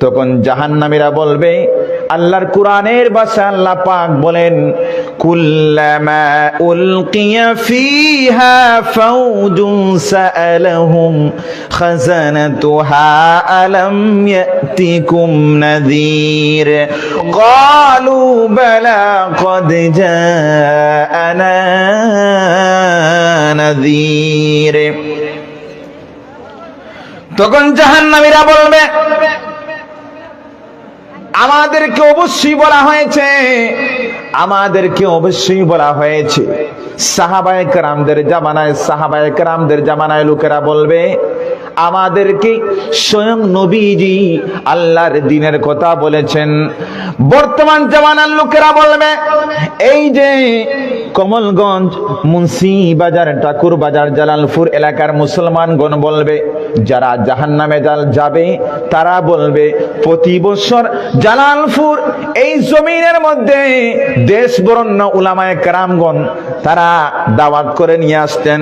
তখন জাহান্নামীরা বলবে, আল্লাহর কোরআনের ভাষা আল্লাহ পাক বলেন, কুল্লামা উলকিয়া ফিহা ফাউজুন সাআলাহুম খাজানাতুহা আলাম ইয়াতিকুম নাযীর। ক্বালু বালা ক্বাদ জাআনা নাযীর। তখন জাহান্নামীরা বলবে আমাদেরকে অবশ্যই বলা হয়েছে, আমাদেরকে অবশ্যই বলা হয়েছে। সাহাবায়ে কেরামদের জামানায়, সাহাবায়ে কেরামদের জামানায় লোকেরা বলবে, আমাদেরকে স্বয়ং নবীজি আল্লাহর দিনের কথা বলেছেন। বর্তমান জামানার লোকেরা বলবে, এই যে কমলগঞ্জ, মুন্সি বাজার ঠাকুর বাজার জালালপুর এলাকার মুসলমানগণ বলবে যারা জাহান নামে যাবে, তারা বলবে, প্রতি বছর জালালপুর এই জমিনের মধ্যে দেশ বরণ্য উলামায় কারামগণ, তারা দাওয়াত করে নিয়ে আসতেন।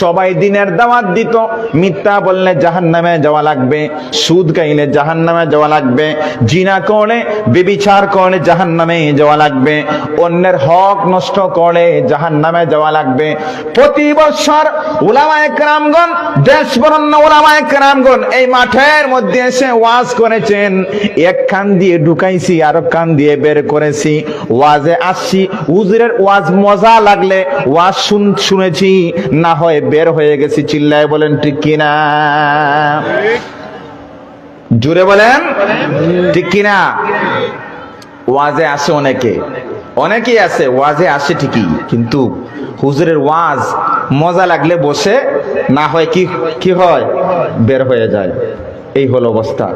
সবাই দিনের দাওয়াত দিত। মিথ্যা বললে জাহান নামে যাওয়া লাগবে, সুদ খাইলে জাহান নামে যাওয়া লাগবে, জিনা করলে বেবিচার করলে জাহান নামে যাওয়া লাগবে, অন্যের হক নষ্ট করলে জাহান নামে যাওয়া লাগবে। প্রতি বছর উলামায় কেরামগণ দেশ বরণ্য উলামায়ে মধ্যে ঢুকাইছি আর দিয়ে বের করেছি। ওয়াজে আসছি মজা লাগলে শুনেছি, না হয় বের হয়ে গেছি চিল্লায় বলেন, ঠিক কিনা জুড়ে বলেন, ঠিক কিনা ওয়াজে আসে অনেকে। অনেকেই আছে, ওয়াজে আসে ঠিকই, কিন্তু হুজুরের ওয়াজ মজা লাগলে বসে, না হয় কি কি হয়? বের হয়ে যায়। এই হলো অবস্থা।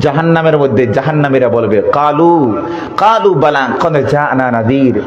জাহান্নামের মধ্যে জাহান্নামীরা বলবে, কালু কালু বালাং কদ জানা নাদির।